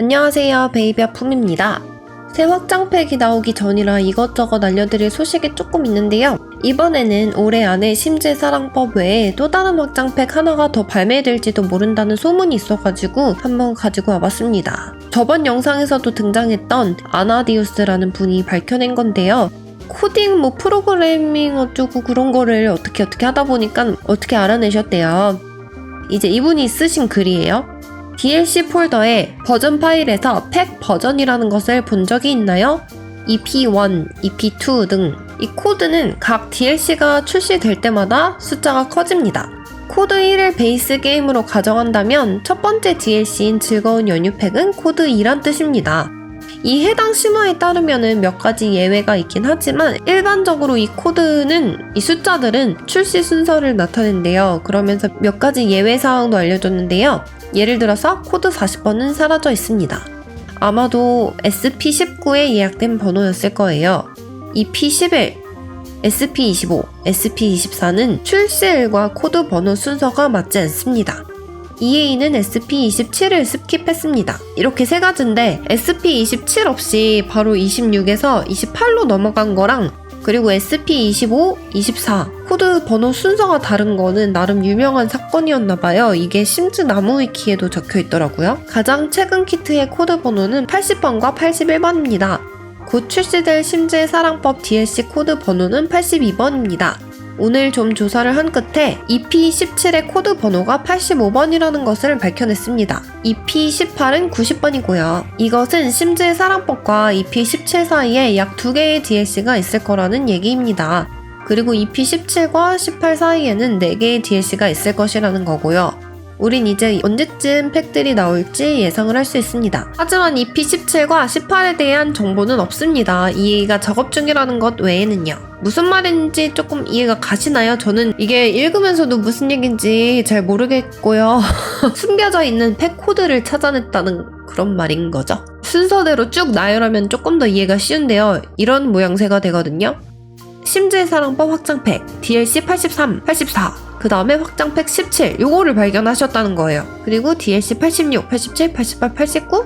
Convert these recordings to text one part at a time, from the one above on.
안녕하세요 베이비아 품입니다. 새 확장팩이 나오기 전이라 이것저것 알려드릴 소식이 조금 있는데요. 이번에는 올해 안에 심지의 사랑법 외에 또 다른 확장팩 하나가 더 발매될지도 모른다는 소문이 있어가지고 한번 가지고 와봤습니다. 저번 영상에서도 등장했던 아나디우스라는 분이 밝혀낸 건데요. 코딩 뭐 프로그래밍 어쩌고 그런 거를 어떻게 어떻게 하다 보니까 어떻게 알아내셨대요. 이제 이분이 쓰신 글이에요. DLC 폴더에 버전 파일에서 팩 버전이라는 것을 본 적이 있나요? EP1, EP2 등 이 코드는 각 DLC가 출시될 때마다 숫자가 커집니다. 코드 1을 베이스 게임으로 가정한다면 첫 번째 DLC인 즐거운 연유팩은 코드 2란 뜻입니다. 이 해당 심화에 따르면 몇 가지 예외가 있긴 하지만 일반적으로 이 코드는 이 숫자들은 출시 순서를 나타낸대요. 그러면서 몇 가지 예외 사항도 알려줬는데요. 예를 들어서 코드 40번은 사라져 있습니다. 아마도 SP19에 예약된 번호였을 거예요. EP11, SP25, SP24는 출시일과 코드 번호 순서가 맞지 않습니다. EA는 SP27을 스킵했습니다. 이렇게 세 가지인데 SP27 없이 바로 26에서 28로 넘어간 거랑 그리고 SP25, 24 코드 번호 순서가 다른 거는 나름 유명한 사건이었나 봐요. 이게 심즈 나무 위키에도 적혀 있더라고요. 가장 최근 키트의 코드 번호는 80번과 81번입니다. 곧 출시될 심즈의 사랑법 DLC 코드 번호는 82번입니다. 오늘 좀 조사를 한 끝에 EP17의 코드 번호가 85번이라는 것을 밝혀냈습니다. EP18은 90번이고요. 이것은 심즈의 사랑법과 EP17 사이에 약두 개의 DLC가 있을 거라는 얘기입니다. 그리고 EP17과 18 사이에는 4개의 DLC가 있을 것이라는 거고요. 우린 이제 언제쯤 팩들이 나올지 예상을 할 수 있습니다. 하지만 EP17과 18에 대한 정보는 없습니다. EA가 작업 중이라는 것 외에는요. 무슨 말인지 조금 이해가 가시나요? 저는 이게 읽으면서도 무슨 얘기인지 잘 모르겠고요. 숨겨져 있는 팩 코드를 찾아냈다는 그런 말인 거죠. 순서대로 쭉 나열하면 조금 더 이해가 쉬운데요. 이런 모양새가 되거든요. 심지의 사랑법 확장팩 DLC 83, 84, 그 다음에 확장팩 17 요거를 발견하셨다는 거예요. 그리고 DLC 86, 87, 88, 89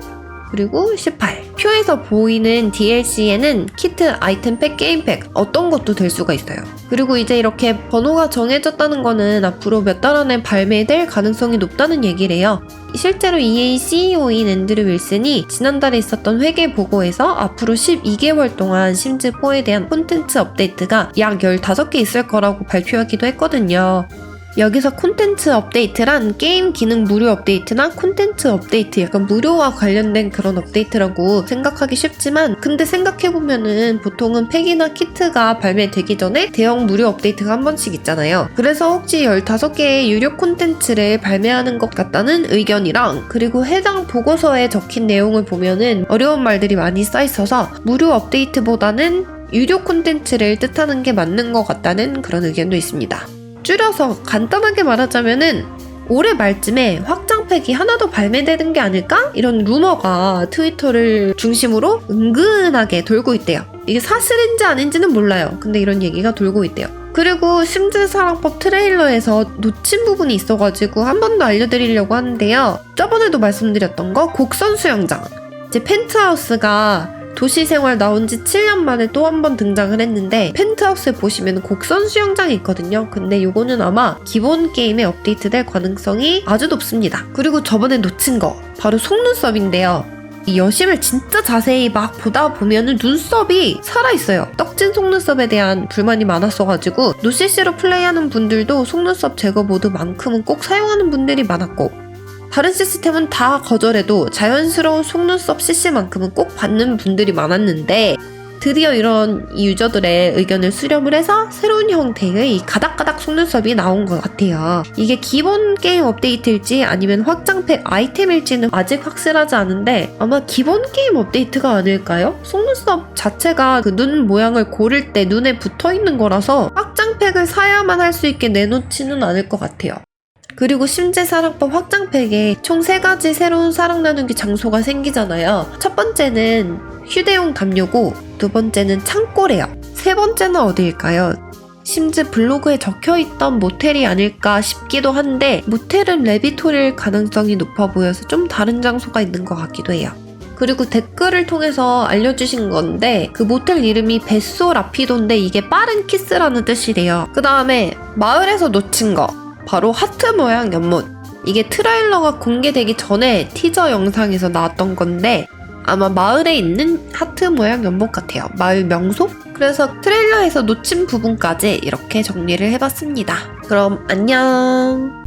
그리고 18 표에서 보이는 DLC에는 키트, 아이템팩, 게임팩 어떤 것도 될 수가 있어요. 그리고 이제 이렇게 번호가 정해졌다는 거는 앞으로 몇 달 안에 발매될 가능성이 높다는 얘기래요. 실제로 EA CEO인 앤드류 윌슨이 지난달에 있었던 회계 보고에서 앞으로 12개월 동안 심즈4에 대한 콘텐츠 업데이트가 약 15개 있을 거라고 발표하기도 했거든요. 여기서 콘텐츠 업데이트란 게임 기능 무료 업데이트나 콘텐츠 업데이트 약간 무료와 관련된 그런 업데이트라고 생각하기 쉽지만 근데 생각해보면은 보통은 팩이나 키트가 발매되기 전에 대형 무료 업데이트가 한 번씩 있잖아요. 그래서 혹시 15개의 유료 콘텐츠를 발매하는 것 같다는 의견이랑 그리고 해당 보고서에 적힌 내용을 보면은 어려운 말들이 많이 써있어서 무료 업데이트보다는 유료 콘텐츠를 뜻하는 게 맞는 것 같다는 그런 의견도 있습니다. 줄여서 간단하게 말하자면은 올해 말쯤에 확장팩이 하나 더 발매되는 게 아닐까? 이런 루머가 트위터를 중심으로 은근하게 돌고 있대요. 이게 사실인지 아닌지는 몰라요. 근데 이런 얘기가 돌고 있대요. 그리고 심즈 사랑법 트레일러에서 놓친 부분이 있어가지고 한 번 더 알려드리려고 하는데요. 저번에도 말씀드렸던 거 곡선 수영장. 이제 펜트하우스가 도시 생활 나온 지 7년 만에 또 한 번 등장을 했는데 펜트하우스에 보시면 곡선 수영장이 있거든요. 근데 요거는 아마 기본 게임에 업데이트될 가능성이 아주 높습니다. 그리고 저번에 놓친 거 바로 속눈썹인데요. 이 여심을 진짜 자세히 막 보다 보면은 눈썹이 살아있어요. 떡진 속눈썹에 대한 불만이 많았어가지고 노CC로 플레이하는 분들도 속눈썹 제거 모드만큼은 꼭 사용하는 분들이 많았고 다른 시스템은 다 거절해도 자연스러운 속눈썹 CC만큼은 꼭 받는 분들이 많았는데 드디어 이런 이 유저들의 의견을 수렴을 해서 새로운 형태의 이 가닥가닥 속눈썹이 나온 것 같아요. 이게 기본 게임 업데이트일지 아니면 확장팩 아이템일지는 아직 확실하지 않은데 아마 기본 게임 업데이트가 아닐까요? 속눈썹 자체가 그 눈 모양을 고를 때 눈에 붙어 있는 거라서 확장팩을 사야만 할 수 있게 내놓지는 않을 것 같아요. 그리고 심재 사랑법 확장팩에 총세 가지 새로운 사랑 나누기 장소가 생기잖아요. 첫 번째는 휴대용 담요고 두 번째는 창고래요. 세 번째는 어디일까요? 심즈 블로그에 적혀있던 모텔이 아닐까 싶기도 한데 모텔은 레비토리일 가능성이 높아 보여서 좀 다른 장소가 있는 것 같기도 해요. 그리고 댓글을 통해서 알려주신 건데 그 모텔 이름이 베소 라피도인데 이게 빠른 키스라는 뜻이래요. 그 다음에 마을에서 놓친 거 바로 하트 모양 연못 이게 트레일러가 공개되기 전에 티저 영상에서 나왔던 건데 아마 마을에 있는 하트 모양 연못 같아요. 마을 명소? 그래서 트레일러에서 놓친 부분까지 이렇게 정리를 해봤습니다. 그럼 안녕!